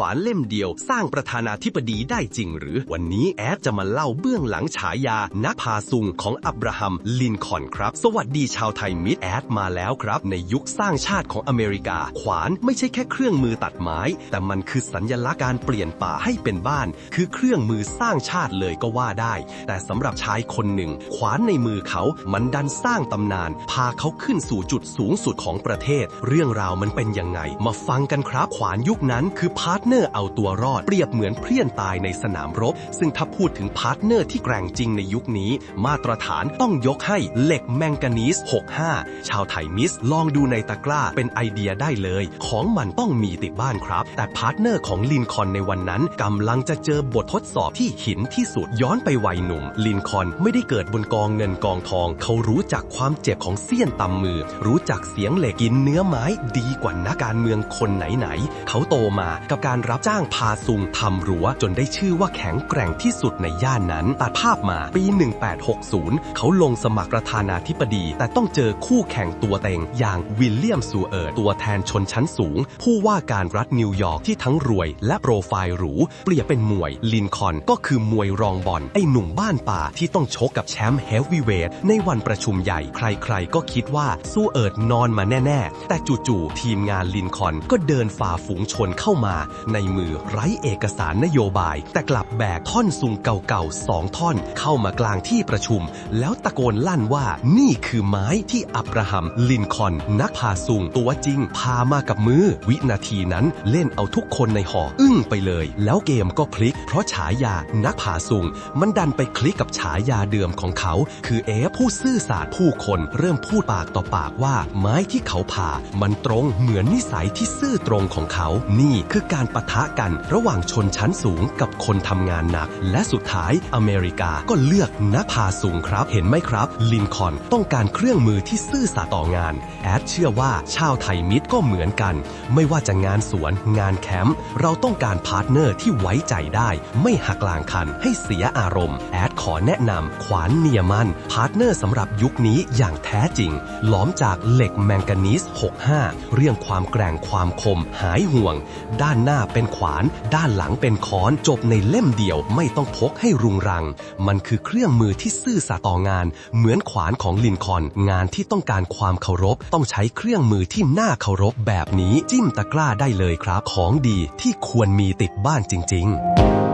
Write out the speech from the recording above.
ขวานเล่มเดียว สร้างประธานาธิบดีได้จริงหรือ วันนี้แอดจะมาเล่าเบื้องหลังฉายานักพาซุงของอับราฮัม ลินคอนครับ สวัสดีชาวไทยมิดแอดมาแล้วครับ ในยุคสร้างชาติของอเมริกา ขวานไม่ใช่แค่เครื่องมือตัดไม้ แต่มันคือสัญลักษณ์การเปลี่ยนป่าให้เป็นบ้าน คือเครื่องมือสร้างชาติเลยก็ว่าได้ แต่สำหรับชายคนหนึ่ง ขวานในมือเขา มันดันสร้างตำนาน พาเขาขึ้นสู่จุดสูงสุดของประเทศ เรื่องราวมันเป็นยังไง มาฟังกันครับ ขวานยุคนั้นคือพาร์ทเนอร์เอาตัวรอดเปรียบเหมือนเพื่อนตายในสนามรบ ซึ่งถ้าพูดถึงพาร์ทเนอร์ที่แกร่งจริงในยุคนี้ มาตรฐานต้องยกให้เหล็กแมงกานีส 65 ชาวไทยมิส ลองดูในตะกร้าเป็นไอเดียได้เลย ของมันต้องมีติดบ้านครับ แต่พาร์ทเนอร์ของลินคอนในวันนั้นกำลังจะเจอบททดสอบที่หินที่สุดย้อนไปวัยหนุ่ม ลินคอนไม่ได้เกิดบนกองเงินกองทอง เขารู้จักความเจ็บของเสี้ยนตำมือ รู้จักเสียงเหล็กกินเนื้อไม้ดีกว่านักการเมืองคนไหนๆเขาโตมากับการรับจ้างพาซุงทำรั้วจนได้ชื่อว่าแข็งแกร่งที่สุดในย่านนั้นตัดภาพมาปี 1860 เขาลงสมัครประธานาธิบดี แต่ต้องเจอคู่แข่งตัวเต็งอย่างวิลเลียมซูเอิร์ตตัวแทนชนชั้นสูง ผู้ว่าการรัฐนิวยอร์กที่ทั้งรวย และโปรไฟล์หรู เปรียบเป็นมวย ลินคอนก็คือมวยรองบอลไอ้หนุ่มบ้านป่าที่ต้องชกกับแชมป์เฮฟวีเวทในวันประชุมใหญ่ใครๆ ก็คิดว่าซูเอิร์ตนอนมาแน่ ๆ แต่จู่ๆทีมงานลินคอนก็เดินฝ่าฝูงชนเข้ามาในมือไร้เอกสารนโยบาย แต่กลับแบกท่อนซุงเก่าๆสองท่อน เข้ามากลางที่ประชุม แล้วตะโกนลั่นว่านี่คือไม้ที่อับราฮัม ลินคอน นักพาซุงตัวจริง พามากับมือ วินาทีนั้นเล่นเอาทุกคนในหออึ้งไปเลย แล้วเกมก็พลิก เพราะฉายานักพาซุงมันดันไปคลิกกับฉายาเดิมของเขา คือเอฟผู้ซื่อสาดผู้คนเริ่มพูดปากต่อปากว่าไม้ที่เขาผ่ามันตรงเหมือนนิสัยที่ซื่อตรงของเขา นี่คือการปะทะกันระหว่างชนชั้นสูงกับคนทำงานหนัก และสุดท้ายอเมริกาก็เลือกนักพาสูงครับ เห็นไหมครับ ลินคอนต้องการเครื่องมือที่ซื่อสัตย์ต่องาน แอดเชื่อว่าชาวไทยมิตรก็เหมือนกัน ไม่ว่าจะงานสวน งานแคมป์เราต้องการพาร์ทเนอร์ที่ไว้ใจได้ ไม่หักกลางคันให้เสียอารมณ์ แอดขอแนะนำขวานเนียมันพาร์ทเนอร์สำหรับยุคนี้อย่างแท้จริง หลอมจากเหล็กแมงกานีส 65 เรื่องความแกร่งความคมหายห่วง ด้านหน้าเป็นขวาน ด้านหลังเป็นค้อนจบในเล่มเดียวไม่ต้องพกให้รุงรัง มันคือเครื่องมือที่ซื่อสัตย์ต่องาน เหมือนขวานของลินคอน งานที่ต้องการความเคารพ ต้องใช้เครื่องมือที่น่าเคารพแบบนี้ จิ้มตะกร้าได้เลยครับ ของดีที่ควรมีติดบ้านจริง ๆ